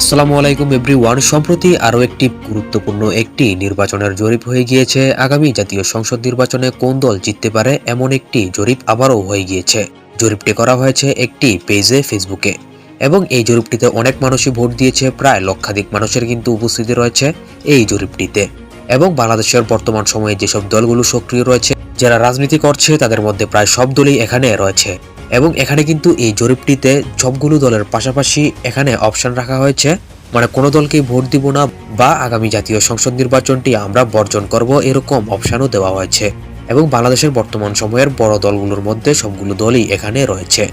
আসসালামু আলাইকুম এভরিওয়ান। সম্প্রতি আরও একটি গুরুত্বপূর্ণ একটি নির্বাচনের জরিপ হয়ে গিয়েছে। আগামী জাতীয় সংসদ নির্বাচনে কোন দল জিততে পারে এমন একটি জরিপ আবারও হয়ে গিয়েছে। জরিপটি করা হয়েছে একটি পেজে ফেসবুকে। এবং এই জরিপটিতে অনেক মানুষই ভোট দিয়েছে, প্রায় লক্ষাধিক মানুষের কিন্তু উপস্থিতি রয়েছে এই জরিপটিতে। এবং বাংলাদেশের বর্তমান সময়ে যেসব দলগুলো সক্রিয় রয়েছে, যারা রাজনীতি করছে, তাদের মধ্যে প্রায় সব দলই এখানে রয়েছে। এবং এখানে কিন্তু এই জরিপটিতে সবগুলো দলের পাশাপাশি এখানে অপশন রাখা হয়েছে। মানে কোনো দলকেই ভোট দিব না বা আগামী জাতীয় সংসদ নির্বাচনটি আমরা বর্জন করব এরকম অপশানও দেওয়া হয়েছে। এবং বাংলাদেশের বর্তমান সময়ের বড় দলগুলোর মধ্যে সবগুলো দলই এখানে রয়েছে।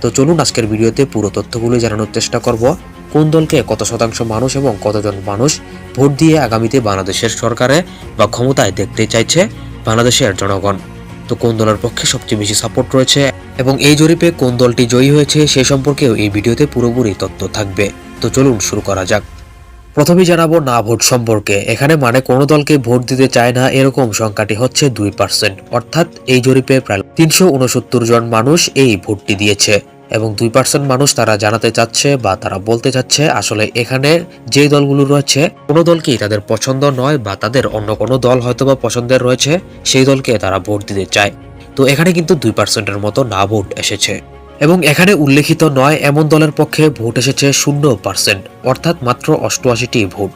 তো চলুন আজকের ভিডিওতে পুরো তথ্যগুলো জানানোর চেষ্টা করব। কোন দলকে কত শতাংশ মানুষ এবং কতজন মানুষ ভোট দিয়ে আগামীতে বাংলাদেশের সরকারে বা ক্ষমতায় দেখতে চাইছে বাংলাদেশের জনগণ? তো কোন দলের পক্ষে সবচেয়ে বেশি সাপোর্ট রয়েছে এবং এই জরিপে কোন দলটি জয়ী হয়েছে সে সম্পর্কেও এই ভিডিওতে পুরোপুরি তথ্য থাকবে। তো চলুন শুরু করা যাক। প্রথমে জানাব না ভোট সম্পর্কে। এখানে মানে কোনো দলকে ভোট দিতে চায় না এরকম সংখ্যাটি হচ্ছে দুই পার্সেন্ট অর্থাৎ এই জরিপে প্রায় তিনশো উনসত্তর জন মানুষ এই ভোটটি দিয়েছে। এবং দুই পার্সেন্ট মানুষ তারা জানাতে চাচ্ছে বা তারা বলতে চাচ্ছে আসলে এখানে যে দলগুলো রয়েছে, কোনো দলকেই তাদের পছন্দ নয় বা তাদের অন্য কোনো দল হয়তো বা পছন্দের রয়েছে, সেই দলকে তারা ভোট দিতে চায়। তো এখানে কিন্তু দুই পার্সেন্টের মতো না ভোট এসেছে। এবং এখানে উল্লেখিত নয়, এমন দলের পক্ষে ভোট এসেছে শূন্য পার্সেন্ট, অর্থাৎ মাত্র অষ্টআশিটি ভোট।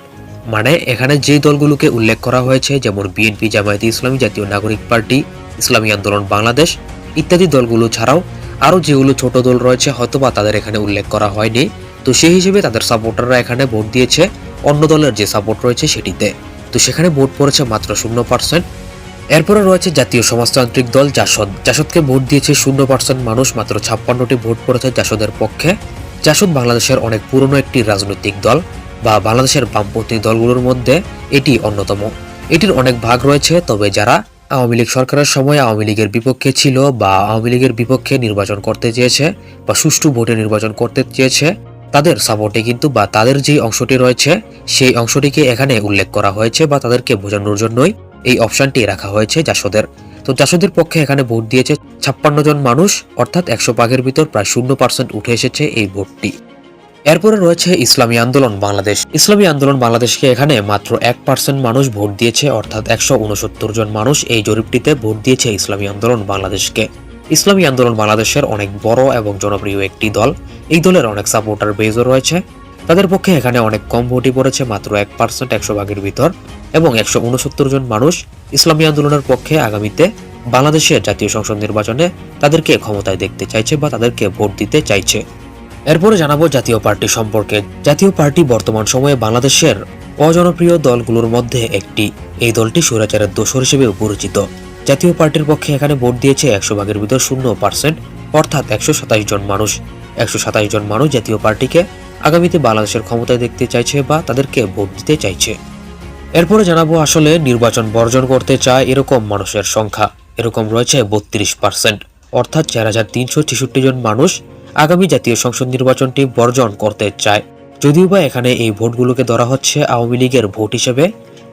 মানে এখানে যে দলগুলোকে উল্লেখ করা হয়েছে, যেমন বিএনপি, জামায়াতে ইসলামী জাতীয় নাগরিক পার্টি, ইসলামী আন্দোলন বাংলাদেশ, ইত্যাদি দলগুলো ছাড়াও আরও যেগুলো ছোট দল রয়েছে, হয়তোবা তাদের এখানে উল্লেখ করা হয়নি। তো সেই হিসেবে তাদের সাপোর্টাররা এখানে ভোট দিয়েছে, অন্য দলের যে সাপোর্ট রয়েছে সেটিতে। তো সেখানে ভোট পড়েছে মাত্র শূন্য পার্সেন্ট এরপরে রয়েছে জাতীয় সমাজতান্ত্রিক দল জাসদ। জাসদকে ভোট দিয়েছে শূন্য পার্সেন্ট মানুষ, মাত্র ছাপ্পান্নটি ভোট পড়েছে জাসদের পক্ষে। জাসদ বাংলাদেশের অনেক পুরনো একটি রাজনৈতিক দল বা বাংলাদেশের বামপন্থী দলগুলোর মধ্যে এটি অন্যতম। এটির অনেক ভাগ রয়েছে, তবে যারা আওয়ামী লীগ সরকারের সময় আওয়ামী লীগের বিপক্ষে ছিল বা আওয়ামী লীগের বিপক্ষে নির্বাচন করতে চেয়েছে বা সুষ্ঠু ভোটে নির্বাচন করতে চেয়েছে, তাদের সাপোর্টে কিন্তু বা তাদের যে অংশটি রয়েছে, সেই অংশটিকে এখানে উল্লেখ করা হয়েছে বা তাদেরকে বোঝানোর জন্যই এই অপশনটি রাখা হয়েছে জাসদের। তো জাসদের পক্ষে এখানে ভোট দিয়েছে ছাপ্পান্ন জন মানুষ, অর্থাৎ একশো ভাগের ভিতর প্রায় শূন্য পার্সেন্ট উঠে এসেছে এই ভোটটি। এরপরে রয়েছে ইসলামী আন্দোলন বাংলাদেশ। ইসলামী আন্দোলন বাংলাদেশকে এখানে মাত্র এক পার্সেন্ট মানুষ ভোট দিয়েছে, অর্থাৎ একশো উনসত্তর জন মানুষ এই জরিপটিতে ভোট দিয়েছে ইসলামী আন্দোলন বাংলাদেশকে। ইসলামী আন্দোলন বাংলাদেশের অনেক বড় এবং জনপ্রিয় একটি দল। এই দলের অনেক সাপোর্টার বেজও রয়েছে। তাদের পক্ষে এখানে অনেক কম ভোটই পড়েছে, মাত্র এক পার্সেন্ট একশো ভাগের ভিতর। এবং একশো উনসত্তর জন মানুষ ইসলামী আন্দোলনের পক্ষে আগামীতে বাংলাদেশের জাতীয় সংসদ নির্বাচনে তাদেরকে ক্ষমতায় দেখতে চাইছে বা তাদেরকে ভোট দিতে চাইছে। এরপরে জানাব জাতীয় পার্টি সম্পর্কে। জাতীয় পার্টি বর্তমান সময়ে বাংলাদেশের অজনপ্রিয় দলগুলোর মধ্যে একটি। এই দলটি স্বৈরাচারের দোসর হিসেবে পরিচিত। জাতীয় পার্টির পক্ষে এখানে ভোট দিয়েছে একশো ভাগের ভিতর শূন্য পার্সেন্ট, অর্থাৎ একশো সাতাশ জন মানুষ। একশো সাতাশ জন মানুষ জাতীয় পার্টিকে আগামীতে বাংলাদেশের ক্ষমতায় দেখতে চাইছে বা তাদেরকে ভোট দিতে চাইছে। এরপরে জানাব আসলে নির্বাচন বর্জন করতে চায় এরকম মানুষের সংখ্যা। এরকম রয়েছে বত্রিশ পার্সেন্ট, অর্থাৎ চার হাজার তিনশো ছেষট্টি জন মানুষ আগামী জাতীয় সংসদ নির্বাচনটি বর্জন করতে চায়। যদিও বা এখানে এই ভোটগুলোকে ধরা হচ্ছে আওয়ামী লীগের ভোট হিসেবে,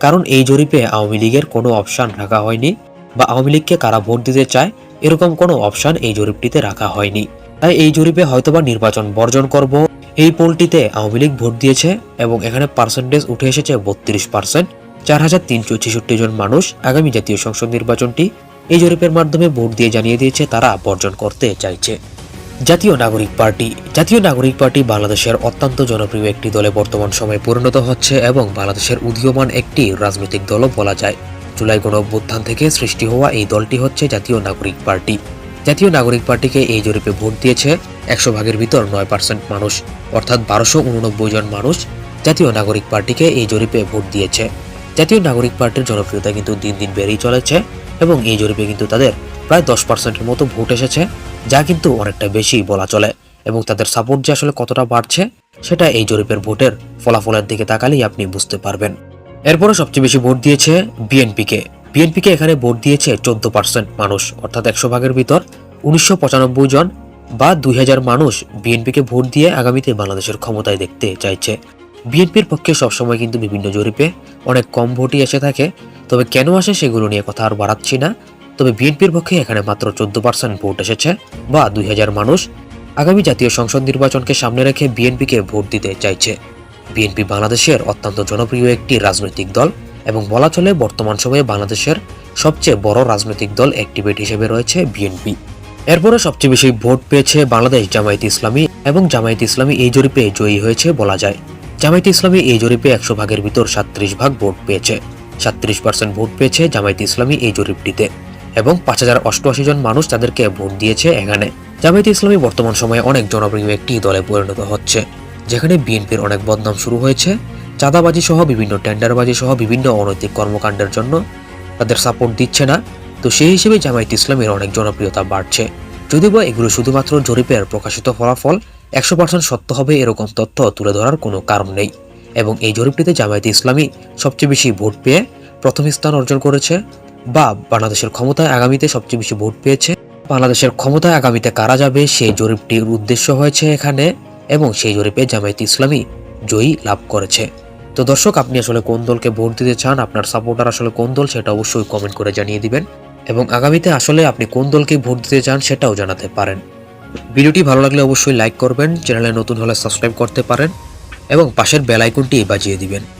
কারণ এই জরিপে আওয়ামী লীগের কোনো অপশান রাখা হয়নি বা আওয়ামী লীগকে কারা ভোট দিতে চায়, এরকম কোনো অপশান এই জরিপটিতে রাখা হয়নি। তাই এই জরিপে হয়তোবা নির্বাচন বর্জন করব। এই পোলটিতে আওয়ামী লীগ ভোট দিয়েছে এবং এখানে পার্সেন্টেজ উঠে এসেছে বত্রিশ পার্সেন্ট চার হাজার তিনশো ছেষট্টি জন মানুষ আগামী জাতীয় সংসদ নির্বাচনটি এই জরিপের মাধ্যমে ভোট দিয়ে জানিয়ে দিয়েছে, তারা বর্জন করতে চাইছে। জাতীয় নাগরিক পার্টি। জাতীয় নাগরিক পার্টি বাংলাদেশের অত্যন্ত জনপ্রিয় একটি দলে বর্তমান সময়ে পরিণত হচ্ছে এবং বাংলাদেশের উদীয়মান একটি রাজনৈতিক দলও বলা যায়। জুলাই গণ অভ্যুত্থান থেকে সৃষ্টি হওয়া এই দলটি হচ্ছে জাতীয় নাগরিক পার্টি। জাতীয় নাগরিক পার্টিকে এই জরিপে ভোট দিয়েছে একশো ভাগের ভিতর নয় পার্সেন্ট মানুষ, অর্থাৎ বারোশো উননব্বই জন মানুষ জাতীয় নাগরিক পার্টিকে এই জরিপে ভোট দিয়েছে। জাতীয় নাগরিক পার্টির জনপ্রিয়তা কিন্তু দিন দিন বেড়েই চলেছে এবং এই জরিপে কিন্তু তাদের প্রায় দশ পার্সেন্টের মতো ভোট এসেছে। যা কিন্তু অনেকটা বেশি বলা চলে। এবং তাদের সাপোর্ট যে আসলে কতটা বাড়ছে, সেটা এই জরিপের ভোটের ফলাফলের দিকে তাকালেই আপনি বুঝতে পারবেন। এরপরে সবচেয়ে বেশি ভোট দিয়েছে বিএনপিকে। বিএনপিকে এখানে ভোট দিয়েছে চোদ্দ পার্সেন্ট মানুষ, অর্থাৎ একশো ভাগের ভিতর উনিশশো পঁচানব্বই জন বা দুই হাজার মানুষ বিএনপিকে ভোট দিয়ে আগামীতে বাংলাদেশের ক্ষমতায় দেখতে চাইছে। বিএনপির পক্ষে সবসময় কিন্তু বিভিন্ন জরিপে অনেক কম ভোটই এসে থাকে, তবে কেন আসে সেগুলো নিয়ে কথা আর বাড়াচ্ছি না। তবে বিএনপির পক্ষে এখানে মাত্র চোদ্দ পার্সেন্ট ভোট এসেছে বা দুই হাজার মানুষ আগামী জাতীয় সংসদ নির্বাচনকে সামনে রেখে বিএনপিকে ভোট দিতে চাইছে। বিএনপি বাংলাদেশের অত্যন্ত জনপ্রিয় একটি রাজনৈতিক দল এবং বলা চলে বর্তমান সময়ে বাংলাদেশের সবচেয়ে বড় রাজনৈতিক দল অ্যাক্টিভেট হিসেবে রয়েছে বিএনপি। এরপরে সবচেয়ে বেশি ভোট পেয়েছে বাংলাদেশ জামায়াত ইসলামী এবং জামায়াত ইসলামী এই জরিপে জয়ী হয়েছে বলা যায়। জামায়াত ইসলামী এই জরিপে একশো ভাগের ভিতর সাত্রিশ ভাগ ভোট পেয়েছে। সাত্রিশ পার্সেন্ট ভোট পেয়েছে জামায়াত ইসলামী এই জরিপটিতে। এবং পাঁচ হাজার অষ্টআশি জন মানুষ তাদেরকে ভোট দিয়েছে এখানে। জামায়াত ইসলামী বর্তমান সময়ে অনেক জনপ্রিয় একটি দলে পরিণত হচ্ছে, যেখানে বিএনপির অনেক বদনাম শুরু হয়েছে। চাঁদাবাজি সহ বিভিন্ন টেন্ডারবাজি সহ বিভিন্ন অনৈতিক কর্মকাণ্ডের জন্য তাদের সাপোর্ট দিচ্ছে না। তো সেই হিসেবে জামায়াত ইসলামের অনেক জনপ্রিয়তা বাড়ছে। যদিও বা এগুলো শুধুমাত্র জরিপের প্রকাশিত ফলাফল, একশো পার্সেন্ট সত্য হবে এরকম তথ্য তুলে ধরার কোনো কারণ নেই। এবং এই জরিপটিতে জামায়াত ইসলামী সবচেয়ে বেশি ভোট পেয়ে প্রথম স্থান অর্জন করেছে। বা বাংলাদেশের ক্ষমতায় আগামীতে সবচেয়ে বেশি ভোট পেয়েছে। বাংলাদেশের ক্ষমতায় আগামীতে কারা যাবে, সেই জরিপটির উদ্দেশ্য হয়েছে এখানে এবং সেই জরিপে জামায়াত ইসলামী জয়ী লাভ করেছে। তো দর্শক, আপনি আসলে কোন দলকে ভোট দিতে চান, আপনার সাপোর্টার আসলে কোন দল, সেটা অবশ্যই কমেন্ট করে জানিয়ে দিবেন। এবং আগামীতে আসলে আপনি কোন দলকে ভোট দিতে চান, সেটাও জানাতে পারেন। ভিডিওটি ভালো লাগলে অবশ্যই লাইক করবেন, চ্যানেলে নতুন হলে সাবস্ক্রাইব করতে পারেন এবং পাশের বেল আইকনটি বাজিয়ে দিবেন।